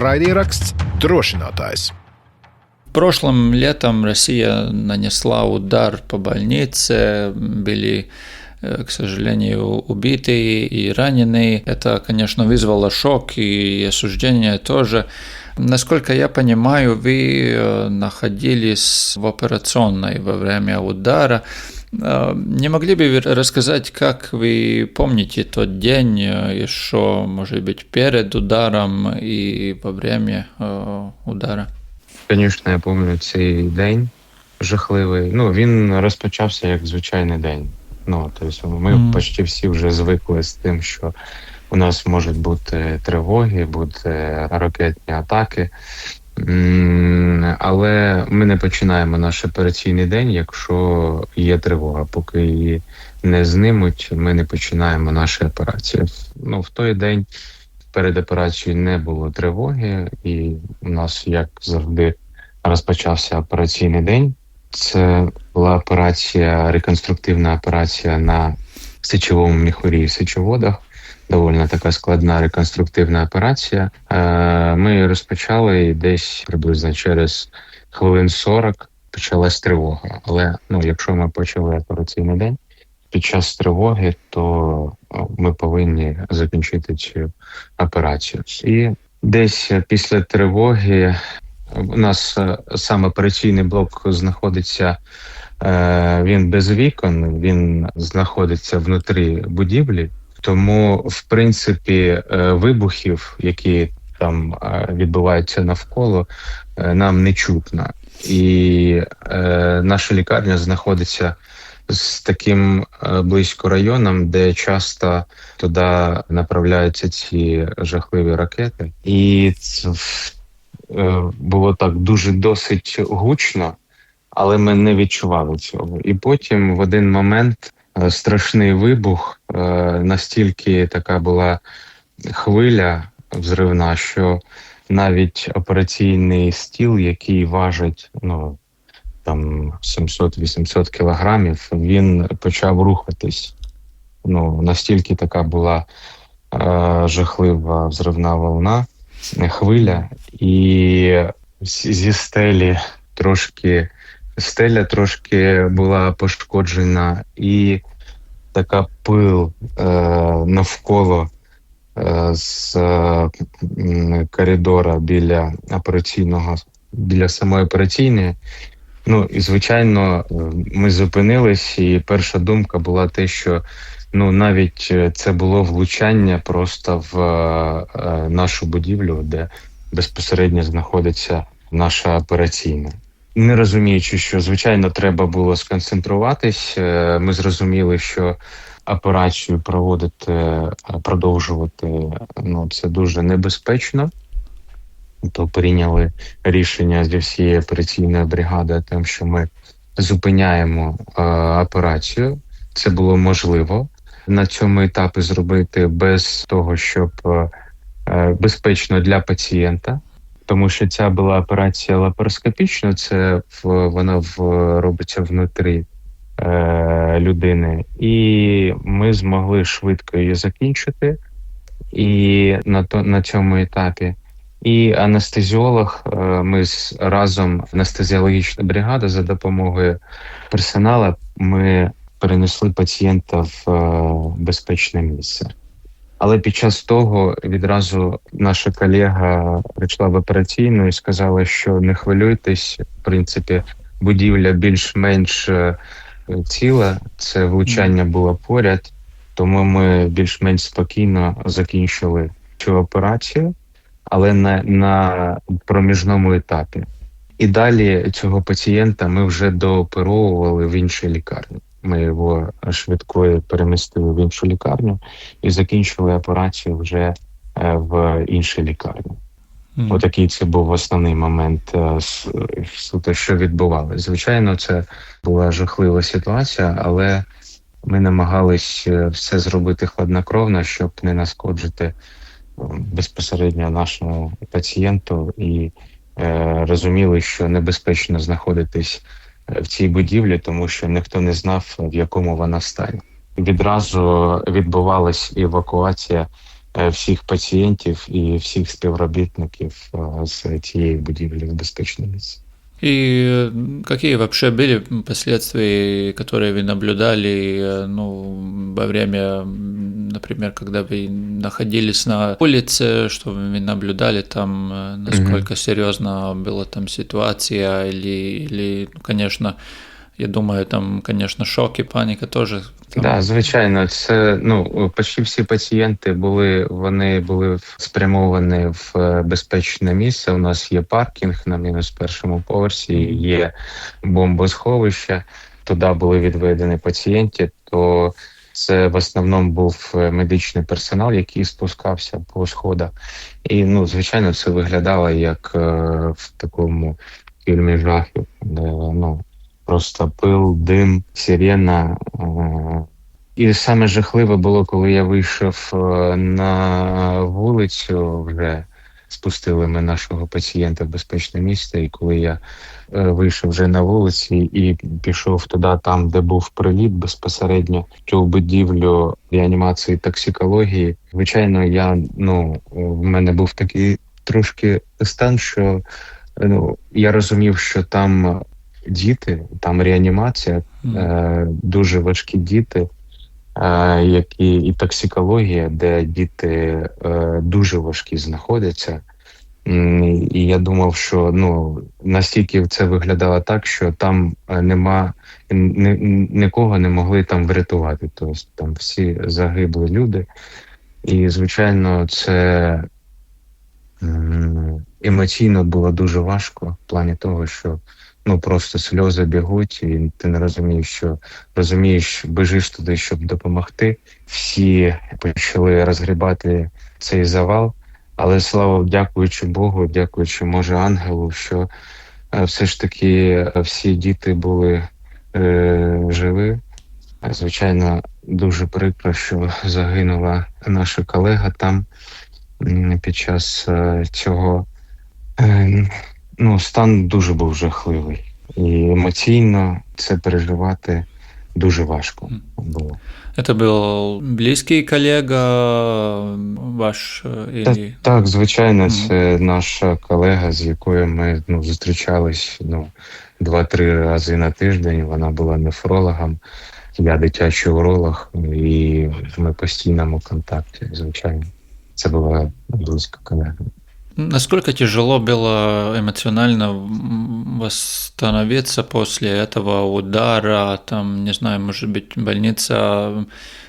Raidieraksts drošinātājs. Прошлым летом Россия нанесла удар по больнице, были к сожалению, убитые и раненые. Это, конечно, вызвало шок и осуждение тоже. Насколько я понимаю, вы находились в операционной во время удара. Не могли бы вы рассказать, как вы помните тот день, еще, может быть, перед ударом и во время удара? Звісно, я пам'ятаю цей день жахливий. Ну, він розпочався як звичайний день. Ну, тобто ми mm. почти всі вже звикли з тим, що у нас можуть бути тривоги, бути ракетні атаки. Але ми не починаємо наш операційний день, якщо є тривога. Поки її не знимуть, ми не починаємо наші операції. Ну, в той день перед операцією не було тривоги, і у нас, як завжди, розпочався операційний день. Це була операція, реконструктивна операція на сечовому міхурі в сечоводах. Довольно така складна реконструктивна операція. Ми розпочали і десь приблизно через хвилин 40 почалась тривога. Але ну, якщо ми почали операційний день під час тривоги, то ми повинні закінчити цю операцію. І десь після тривоги у нас сам операційний блок знаходиться. Він без вікон, він знаходиться внутрі будівлі, тому в принципі вибухів, які там відбуваються навколо, нам не чутно, і наша лікарня знаходиться з таким близько районом, де часто туди направляються ці жахливі ракети, і це було так дуже досить гучно, але ми не відчували цього. І потім в один момент страшний вибух, настільки така була хвиля взривна, що навіть операційний стіл, який важить ну там 700-800 кілограмів, він почав рухатись. Ну настільки така була е, жахлива взривна волна, хвиля, і зі стелі трошки стеля трошки була пошкоджена, і така пил е, навколо е, з е, коридора біля операційного, біля самої операційної. Ну і звичайно, ми зупинились, і перша думка була те, що ну навіть це було влучання просто в е, нашу будівлю, де безпосередньо знаходиться наша операційна. Не розуміючи, що звичайно треба було сконцентруватись, ми зрозуміли, що операцію проводити, продовжувати ну це дуже небезпечно. То прийняли рішення зі всієї операційної бригади, тим, що ми зупиняємо е, операцію. Це було можливо на цьому етапі зробити без того, щоб е, безпечно для пацієнта тому що ця була операція лапароскопічна, це в вона в робиться внутрі е, людини, і ми змогли швидко її закінчити і на то на цьому етапі. І анестезіолог, е, ми з разом анестезіологічна бригада за допомогою персоналу. Ми перенесли пацієнта в е, безпечне місце. Але під час того відразу наша колега прийшла в операційну і сказала, що не хвилюйтесь, в принципі, будівля більш-менш е, ціла. Це влучання було поряд, тому ми більш-менш спокійно закінчили цю операцію, але на, на проміжному етапі. І далі цього пацієнта ми вже дооперовували в іншій лікарні. Ми його швидкою перемістили в іншу лікарню і закінчили операцію вже е, в іншій лікарні. Mm. Отакий це був основний момент е, суто, що відбувалося. Звичайно, це була жахлива ситуація, але ми намагались е, все зробити хладнокровно, щоб не нашкоджити безпосередньо нашому пацієнту і е, розуміли, що небезпечно знаходитись в цій будівлі, тому що ніхто не знав, в якому вона стані. Відразу відбувалась евакуація е, всіх пацієнтів і всіх співробітників е, з цієї будівлі в безпечне місце. И э, какие вообще были последствия, которые вы наблюдали э, ну, во время, например, когда вы находились на улице, что вы наблюдали там, э, насколько mm-hmm. серьезно была там ситуация, или, или ну, конечно, я думаю, там, конечно, шок і паніка теж. Так, да, звичайно, це ну почти всі пацієнти були, вони були спрямовані в е, безпечне місце. У нас є паркінг на мінус першому поверсі, є бомбосховище. Туди були відведені пацієнти. То це в основному був е, медичний персонал, який спускався по сходах. І ну, звичайно, це виглядало як е, в такому фільмі жахів, де ну просто пил, дим, сирена. Е, і саме жахливе було, коли я вийшов е, на вулицю, вже спустили ми нашого пацієнта в безпечне місце. І коли я е, вийшов вже на вулиці і пішов туди, там, де був приліт безпосередньо цю будівлю реанімації токсикології, звичайно, я ну в мене був такий трошки стан, що ну я розумів, що там діти, там реанімація, е, дуже важкі діти, е, які і токсикологія, де діти е, дуже важкі знаходяться. І я думав, що ну настільки це виглядало так, що там е, нема ні, нікого не могли там врятувати. Тобто там всі загибли люди, і звичайно, це емоційно було дуже важко в плані того, що ну просто сльози бігуть, і ти не розумієш, що розумієш, бежиш туди, щоб допомогти. Всі почали розгрібати цей завал. Але слава дякуючи Богу, дякуючи, може, ангелу, що е, все ж таки е, всі діти були е, живі. Звичайно, дуже прикро, що загинула наша колега там під час е, цього. Ну, стан дуже був жахливий. І емоційно це переживати дуже важко було. Это был близький колега ваш? Или... Так, так, звичайно, це наша колега, з якою ми ну, зустрічались ну, два-три рази на тиждень. Вона була нефрологом, я дитячий уролог, і ми постійному контакті. Звичайно, це була близька колега. Насколько тяжело было эмоционально восстановиться после этого удара? Там, не знаю, может быть, больница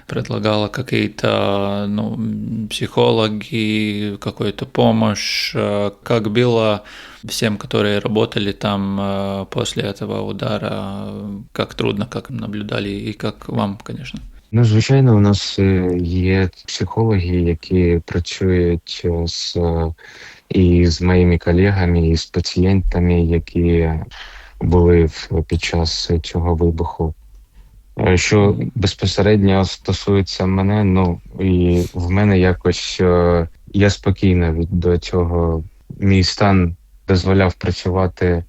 предлагала какие-то ну, психологи, какую-то помощь. Как было всем, которые работали там э, после этого удара? Как трудно, как наблюдали и как вам, конечно? Ну, звичайно, у нас є психологи, які працюють з і з моїми колегами, і з пацієнтами, які були під час цього вибуху. Е, що безпосередньо стосується мене, ну і в мене якось е, я спокійно до цього. Мій стан дозволяв працювати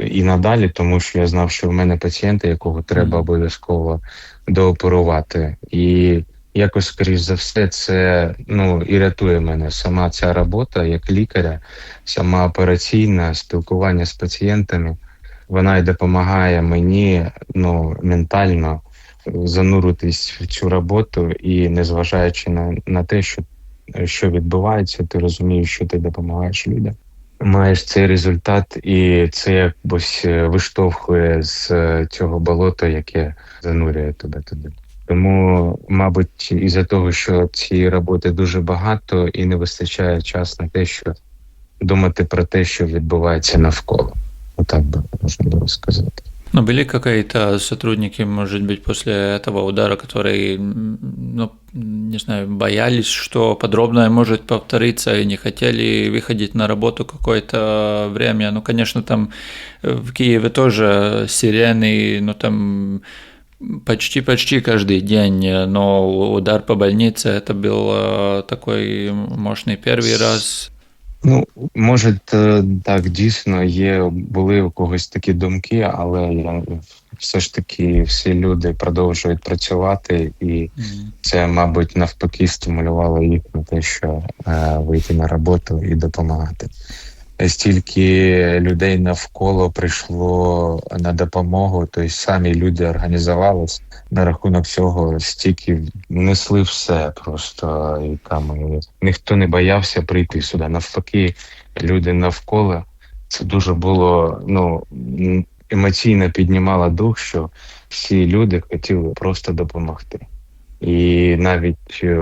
і надалі, тому що я знав, що в мене пацієнти, якого треба обов'язково дооперувати. І якось, скоріш за все, це ну і рятує мене. Сама ця робота як лікаря, сама операційна спілкування з пацієнтами, вона й допомагає мені ну ментально зануритись в цю роботу і незважаючи на, на те, що що відбувається, ти розумієш, що ти допомагаєш людям. Маєш цей результат, і це якось виштовхує з цього болота, яке занурює тебе туди. Тому, мабуть, із за того, що цієї роботи дуже багато і не вистачає часу на те, що думати про те, що відбувається навколо. Отак би можна було сказати. Но были какие-то сотрудники, может быть, после этого удара, которые, ну, не знаю, боялись, что подробное может повториться и не хотели выходить на работу какое-то время. Ну, конечно, там в Киеве тоже сирены, ну, там Почти-почти каждый день, но удар по больнице это был такой мощный первый раз. Ну, може, так дійсно є, були у когось такі думки, але я все ж таки всі люди продовжують працювати, і це, мабуть, навпаки стимулювало їх на те, що е, вийти на роботу і допомагати. Стільки людей навколо прийшло на допомогу, тобто самі люди організувалися на рахунок цього, стільки несли все просто і там і ніхто не боявся прийти сюди. Навпаки, люди навколо це дуже було ну емоційно піднімало дух, що всі люди хотіли просто допомогти. І навіть е,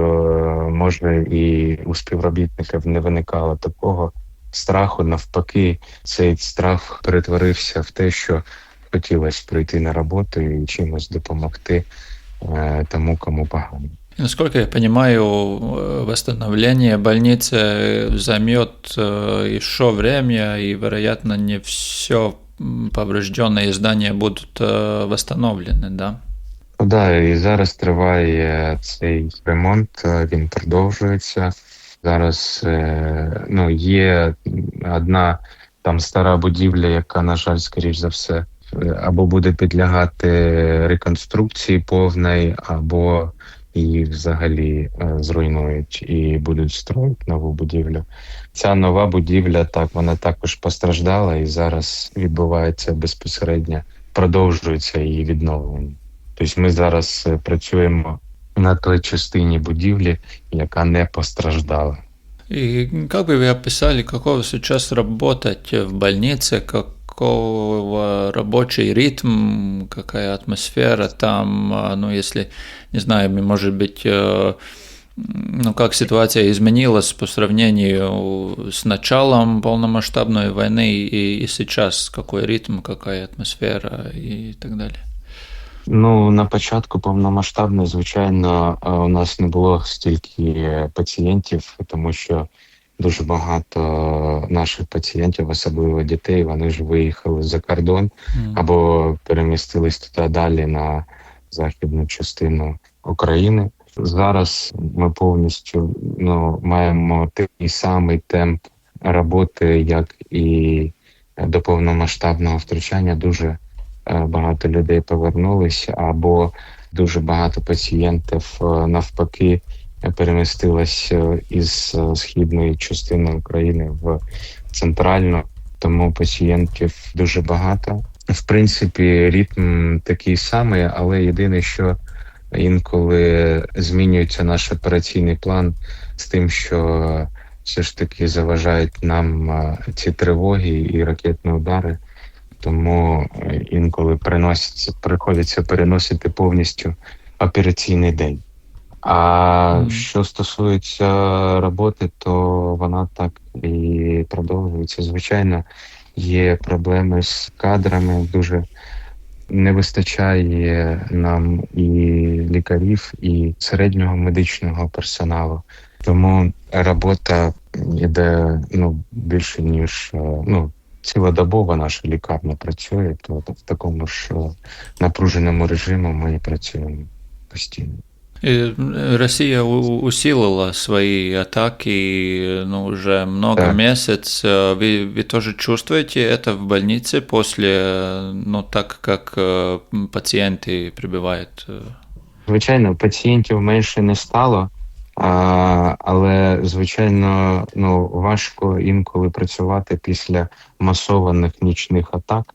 може і у співробітників не виникало такого страху. Навпаки, цей страх перетворився в те, що хотілося прийти на роботу і чимось допомогти е, тому, кому погано. Насколько я понимаю, э, восстановление больницы займет э, еще время, и, вероятно, не все поврежденные здания будут э, восстановлены, да? Ну да, і зараз триває цей ремонт, е, він продовжується. Зараз е, ну, є одна там стара будівля, яка, на жаль, скоріш за все, е, або буде підлягати реконструкції повної, або її взагалі е, зруйнують і будуть строїти нову будівлю. Ця нова будівля, так, вона також постраждала і зараз відбувається безпосередньо, продовжується її відновлення. Тобто ми зараз працюємо на той частині будівлі, яка не постраждала. И как бы вы описали, какого сейчас работать в больнице, какого рабочий ритм, какая атмосфера там, а, ну, если, не знаю, может быть, э, ну, как ситуация изменилась по сравнению с началом полномасштабной войны и, и сейчас, какой ритм, какая атмосфера и так далее? Ну, на початку повномасштабної, звичайно, е, у нас не було стільки пацієнтів, тому що дуже багато наших пацієнтів, особливо дітей, вони ж виїхали за кордон або перемістились туди далі на західну частину України. Зараз ми повністю ну, маємо такий самий темп роботи, як і до повномасштабного втручання. Дуже багато людей повернулися, або дуже багато пацієнтів е, навпаки перемістилось із е, східної частини України в центральну, тому пацієнтів дуже багато. В принципі, ритм такий самий, але єдине, що інколи змінюється наш операційний план з тим, що все ж таки заважають нам е, ці тривоги і ракетні удари. Тому е, інколи приноситься, приходиться переносити повністю операційний день. А Мгм. що стосується роботи, то вона так і продовжується. Звичайно, є проблеми з кадрами. Дуже не вистачає нам і лікарів, і середнього медичного персоналу. Тому робота йде ну більше ніж е, ну Цілодобово наша лікарня працює, то в такому ж е, напруженому режимі ми і працюємо постійно. И Россия у- усилила свои атаки ну, уже много Так. месяц. Вы, вы тоже чувствуете это в больнице после, ну, так как э, пациенты прибывают? э? Звичайно, пацієнтів менше не стало, а, але звичайно, ну важко інколи працювати після масованих нічних атак.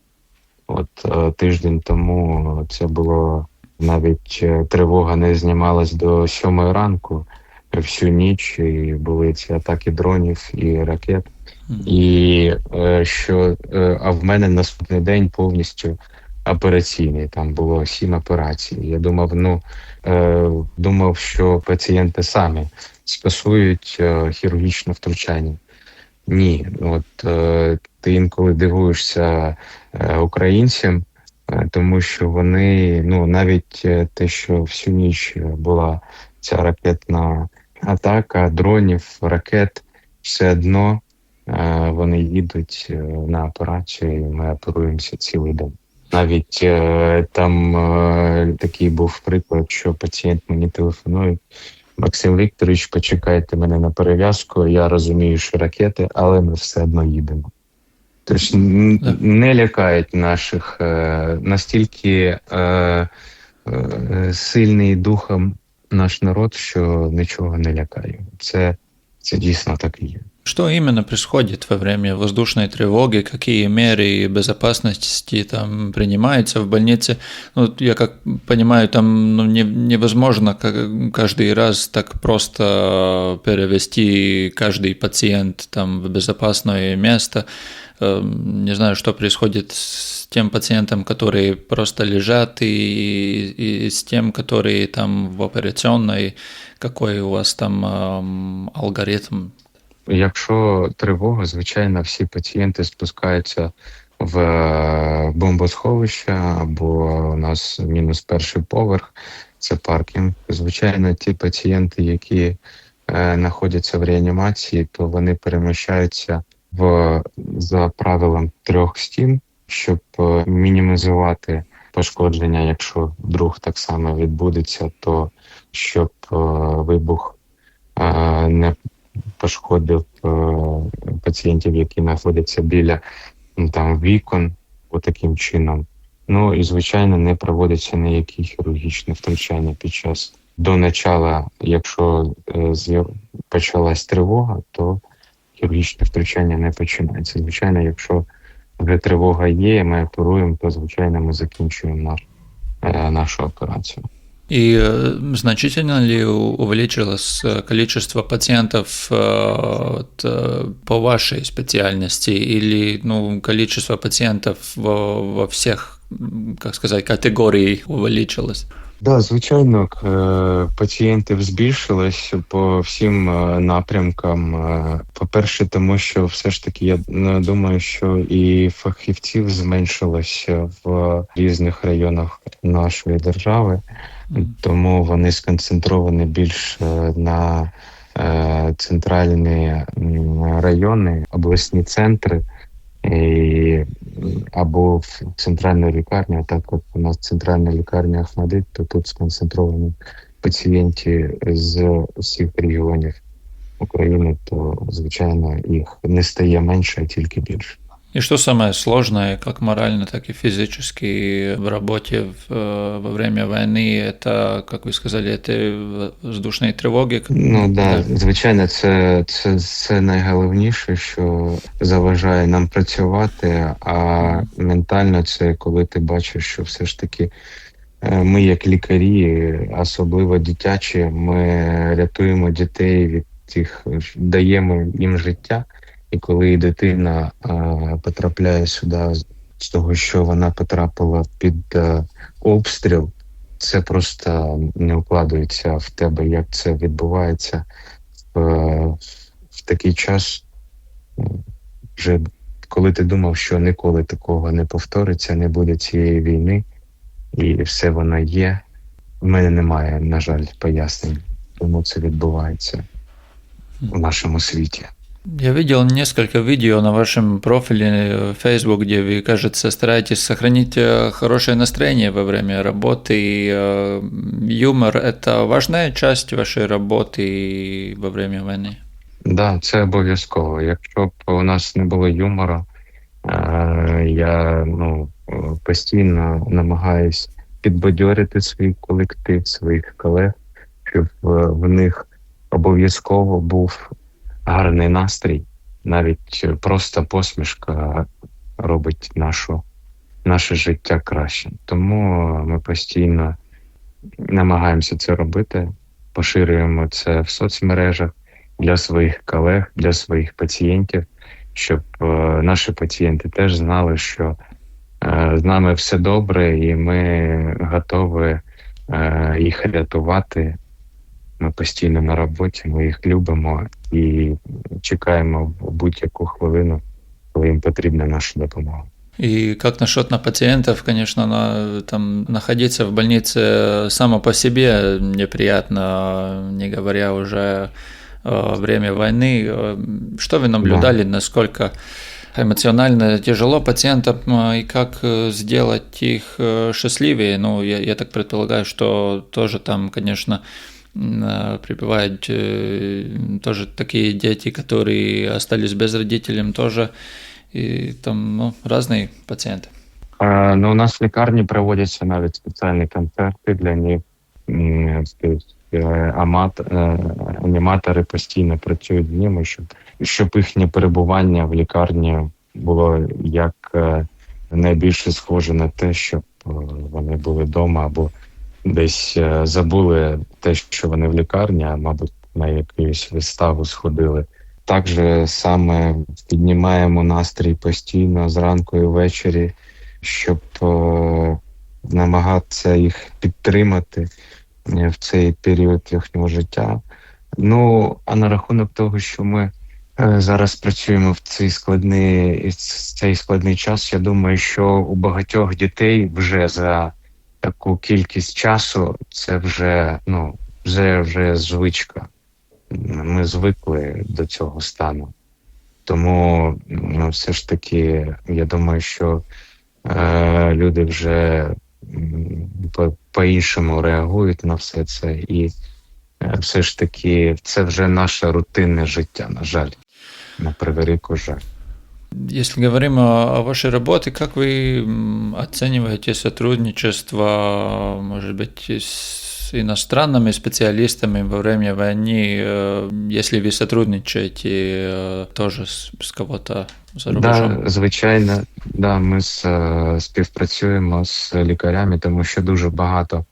От е, тиждень тому це було навіть е, тривога не знімалась до сьомої ранку всю ніч, і були ці атаки дронів і ракет. І е, що а в мене наступний день повністю операційний. Там було сім операцій. Я думав, ну е, думав, що пацієнти самі скасують е, хірургічне втручання. Ні, от е, ти інколи дивуєшся е, українцям, е, тому що вони ну навіть е, те, що всю ніч була ця ракетна атака дронів, ракет, все одно е, вони їдуть е, на операцію, і ми оперуємося цілий день. Навіть е, там е, такий був приклад, що пацієнт мені телефонує Максим Вікторович, почекайте мене на перев'язку. Я розумію, що ракети, але ми все одно їдемо. Тобто не лякають наших е, настільки е, е, сильний духом наш народ, що нічого не лякає. Це, це дійсно так і є. Что именно происходит во время воздушной тревоги? Какие меры безопасности там принимаются в больнице? Ну, я как понимаю, там ну, не, невозможно каждый раз так просто перевести каждый пациент там в безопасное место. Не знаю, что происходит с тем пациентом, которые просто лежат, и, и с тем, которые там в операционной. Какой у вас там эм, алгоритм Якщо тривога, звичайно, всі пацієнти спускаються в е, бомбосховище або у нас мінус перший поверх, це паркінг. Звичайно, ті пацієнти, які е, знаходяться в реанімації, то вони переміщаються в за правилом трьох стін, щоб е, мінімізувати пошкодження, якщо вдруг так само відбудеться, то щоб е, вибух е, не пошкодив е, пацієнтів, які знаходяться біля там вікон, таким чином. Ну і звичайно не проводиться ніякі хірургічні втручання під час до начала, якщо е, почалась тривога, то хірургічне втручання не починається. Звичайно, якщо вже тривога є, ми оперуємо, то звичайно ми закінчуємо наш, е, нашу операцію. И э, значительно ли увеличилось э, количество пациентов э, по вашей специальности или ну, количество пациентов во, во всех, как сказать, категорий увеличилось? Да, звичайно, пацієнтів збільшилось по всім напрямкам. По-перше, тому що все ж таки я думаю, що і фахівців зменшилося в різних районах нашої держави тому вони сконцентровані більш е, на е, центральні райони, обласні центри і, або в центральну лікарню. Так як у нас центральна лікарня Ахмадит, то тут сконцентровані пацієнти з усіх регіонів України, то звичайно їх не стає менше, а тільки більше. И что самое сложное, как морально, так и физически в работе в, э, во время войны, это, как вы сказали, это воздушні тривоги? Ну да, звичайно, це, це, це найголовніше, що заважає нам працювати, а ментально це коли ти бачиш, що все ж таки. Е, ми, як лікарі, особливо дитячі, ми рятуємо дітей від тих, даємо їм життя. І коли дитина а, потрапляє сюди з того, що вона потрапила під а, обстріл, це просто не укладується в тебе, як це відбувається в, в такий час. Вже коли ти думав, що ніколи такого не повториться, не буде цієї війни, і все воно є. В мене немає, на жаль, пояснень, тому це відбувається в нашому світі. Я видел несколько видео на вашем профиле в Facebook, где вы, кажется, стараетесь сохранить э, хорошее настроение во время работы. И э, юмор – это важная часть вашей роботи во время війни? Так, да, це обов'язково. Якщо б у нас не було юмору, е, я ну, постійно намагаюсь підбадьорити свій колектив, своїх колег, щоб в них обов'язково був гарний настрій, навіть просто посмішка робить нашу, наше життя краще. Тому ми постійно намагаємося це робити, поширюємо це в соцмережах для своїх колег, для своїх пацієнтів, щоб е, наші пацієнти теж знали, що е, з нами все добре, і ми готові е, їх рятувати. Ми постійно на роботі, ми їх любимо і чекаємо в будь-яку хвилину, коли їм потрібна наша допомога. И как насчет на пациентов, конечно, на, там находиться в больнице само по себе неприятно, не говоря уже о время войны. Что вы наблюдали, да. насколько эмоционально тяжело пациентам и как сделать их счастливее? Ну, я, я так предполагаю, что тоже там, конечно, М, Прибывают э, тоже такие дети, которые остались без родителей тоже. И там ну, разные пациенты. Е, Ну, у нас в лікарні проводяться навіть спеціальні концерти для них. М, тобто, е, амат, е, аніматори постійно працюють з ними, щоб, щоб їхнє перебування в лікарні було як е, найбільше схоже на те, щоб е, вони були вдома або десь е, забули те, що вони в лікарні, а мабуть, на якусь виставу сходили. Так же саме піднімаємо настрій постійно зранку і ввечері, щоб е, намагатися їх підтримати е, в цей період їхнього життя. Ну а на рахунок того, що ми зараз працюємо в цей складний цей складний час, я думаю, що у багатьох дітей вже за таку кількість часу це вже ну вже вже звичка. Ми звикли до цього стану. Тому ну, все ж таки, я думаю, що е, люди вже по- по-іншому реагують на все це, і е, все ж таки це вже наше рутинне життя, на жаль, на превелику жаль. Если говорим о, о вашей работе, как вы м, оцениваете сотрудничество, может быть, с иностранными специалистами во время войны, э, если вы сотрудничаете э, тоже с, с кого-то за рубежом? Да, звичайно, да, ми з, е, співпрацюємо з лікарями, тому що дуже багато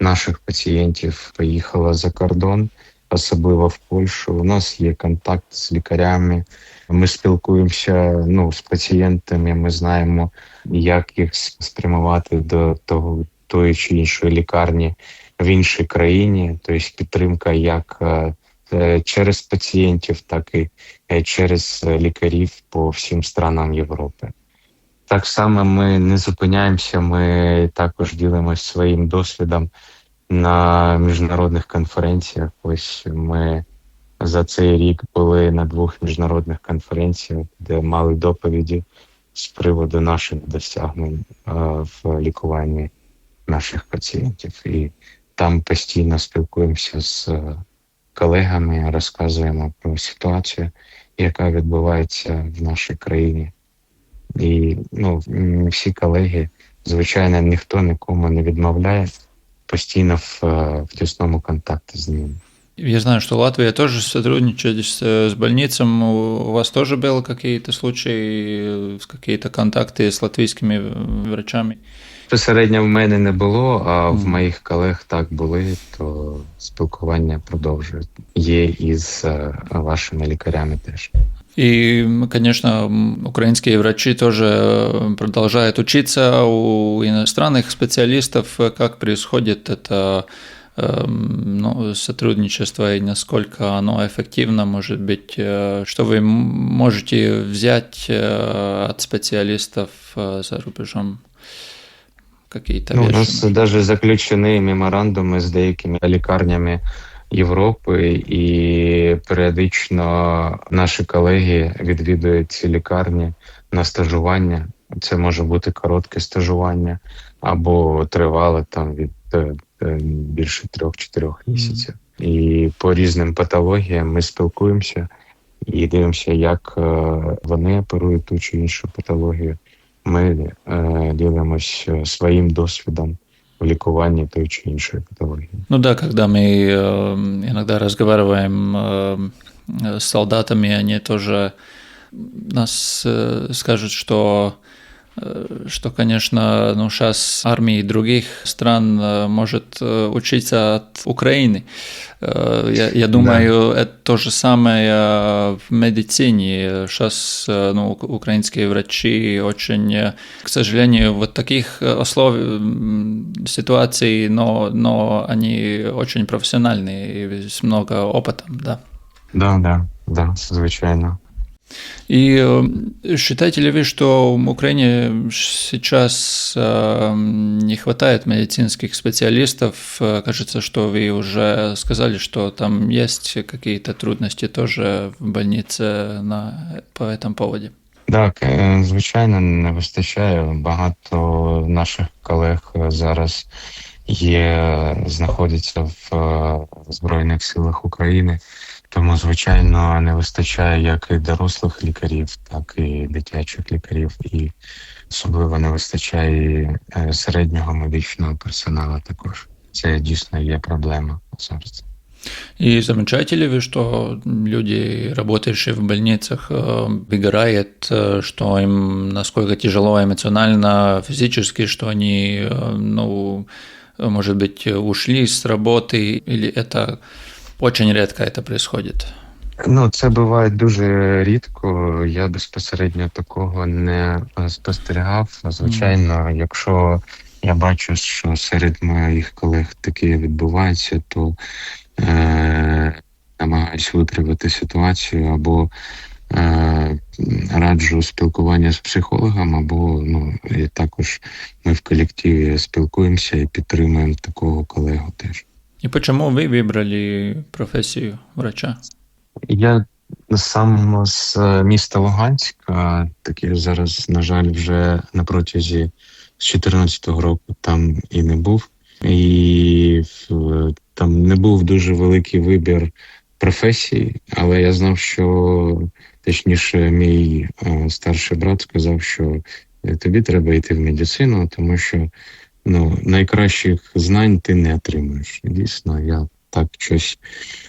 наших пацієнтів поїхало за кордон, особливо в Польщу. У нас є контакт з лікарями. Ми спілкуємося ну, з пацієнтами. Ми знаємо, як їх спрямувати до того тої чи іншої лікарні в іншій країні. Тобто підтримка як е, е, через пацієнтів, так і е, через лікарів по всім странам Європи. Так само ми не зупиняємося, ми також ділимося своїм досвідом на міжнародних конференціях. Ось ми за цей рік були на двох міжнародних конференціях, де мали доповіді з приводу наших досягнень е, в лікуванні наших пацієнтів. І там постійно спілкуємося з е, колегами, розказуємо про ситуацію, яка відбувається в нашій країні. І ну, всі колеги, звичайно, ніхто нікому не відмовляє, постійно в, е, в тісному контакті з ними. Я знаю, что Латвия тоже сотрудничает с, с больницам. У у вас тоже были какие-то случаи, э, какие-то контакты с латвийскими э, врачами? Безпосередньо в мене не було, а в Мгм. моїх колег так були, то спілкування продовжують. Є і з е, вашими лікарями теж. И, м, конечно, м, украинские врачи тоже э, продолжают учиться у иностранных специалистов, э, как происходит это эм, ну, сотрудничество и насколько оно эффективно может быть, э, что вы м- можете взять э, от специалистов э, за рубежом какие-то Ну, у вещи. нас навіть заключені меморандуми з деякими лікарнями Європи, і періодично наші колеги відвідують ці лікарні на стажування. Це може бути коротке стажування або тривале там від е, е, більше трьох-чотирьох місяців. І по різним патологіям ми спілкуємося і дивимося, як е, вони оперують ту чи іншу патологію. Ми е, ділимося своїм досвідом в лікуванні тої чи іншої патології. Ну да, когда мы э, иногда разговариваем э, с солдатами, они тоже нас э, скажут, что э, что, конечно, ну, сейчас армии других стран э, может э, учиться от Украины. Э, Я, я думаю, это то же самое э, в медицине. Сейчас ну, ук- украинские врачи очень, э, к сожалению, вот таких э, условий, ситуаций, но, но они очень профессиональные и с много опытом, да. Да, да, да, звичайно. И э, считаете ли вы, что в Украине сейчас э, не хватает медицинских специалистов? Э, Кажется, что вы уже сказали, что там есть какие-то трудности тоже в больнице на, по этому поводу. Так, е, звичайно, не вистачає. Багато наших колег е, зараз є, знаходяться в е, Збройних силах України. Тому, звичайно, не вистачає як і дорослих лікарів, так і дитячих лікарів, і особливо не вистачає е, середнього медичного персоналу. Також це дійсно є проблема зараз. И замечаете ли вы, что люди, работающие в больницах, э, выгорают, э, что им насколько тяжело эмоционально, физически, что они, э, ну, может быть, ушли с работы, или это очень редко это происходит? Ну, це буває дуже рідко. Я безпосередньо такого не спостерігав. Звичайно, якщо я бачу, що серед моїх колег таке відбувається, то е, намагаюсь виправити ситуацію або е, раджу спілкування з психологом, або ну і також ми в колективі спілкуємося і підтримуємо такого колегу теж. И почему вы выбрали профессию врача? Я сам з е, міста Луганська, таки зараз, на жаль, вже на протязі з 14-го року там і не був. І там не був дуже великий вибір професій, але я знав, що точніше, мій е, старший брат сказав, що е, тобі треба йти в медицину, тому що ну, найкращих знань ти не отримуєш. Дійсно, я так щось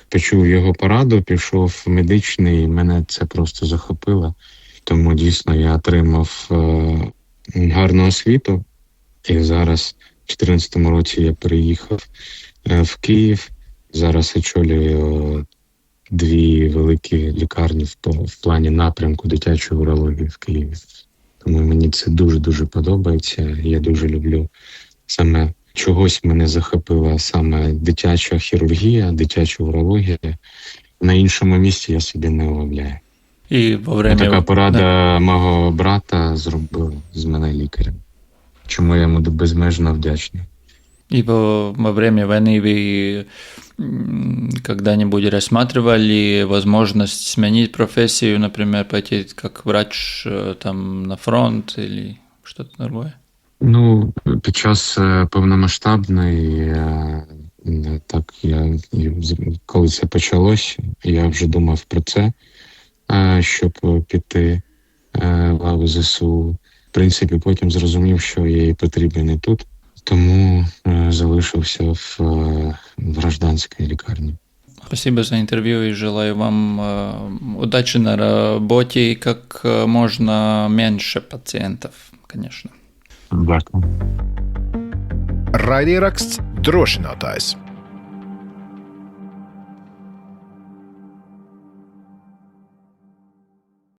почув його пораду, пішов медичний, і мене це просто захопило. Тому дійсно я отримав е, гарну освіту. І зараз, в 2014 році, я переїхав е, в Київ. Зараз очолюю дві великі лікарні в, в плані напрямку дитячої урології в Києві. Тому мені це дуже дуже подобається. Я дуже люблю саме чогось мене захопила саме дитяча хірургія, дитяча урологія. На іншому місці я собі не уявляю. И во время... Така порада Да. мого брата зробила з мене лікарем. Чому я йому безмежно вдячний. И во, во время войны вы м, когда-нибудь рассматривали возможность сменить профессию, например, пойти как врач э, там на фронт или что-то другое? Ну, під час е, повномасштабної, е, е, так я коли це почалось, я вже думав про це, щоб піти в лаву ЗСУ. В принципі, потім зрозумів, що я їй потрібен і тут, тому залишився в, гражданській лікарні. Спасибо за интервью и желаю вам удачи на работе и как можно меньше пациентов, конечно. Raidieraksts drošinātājs.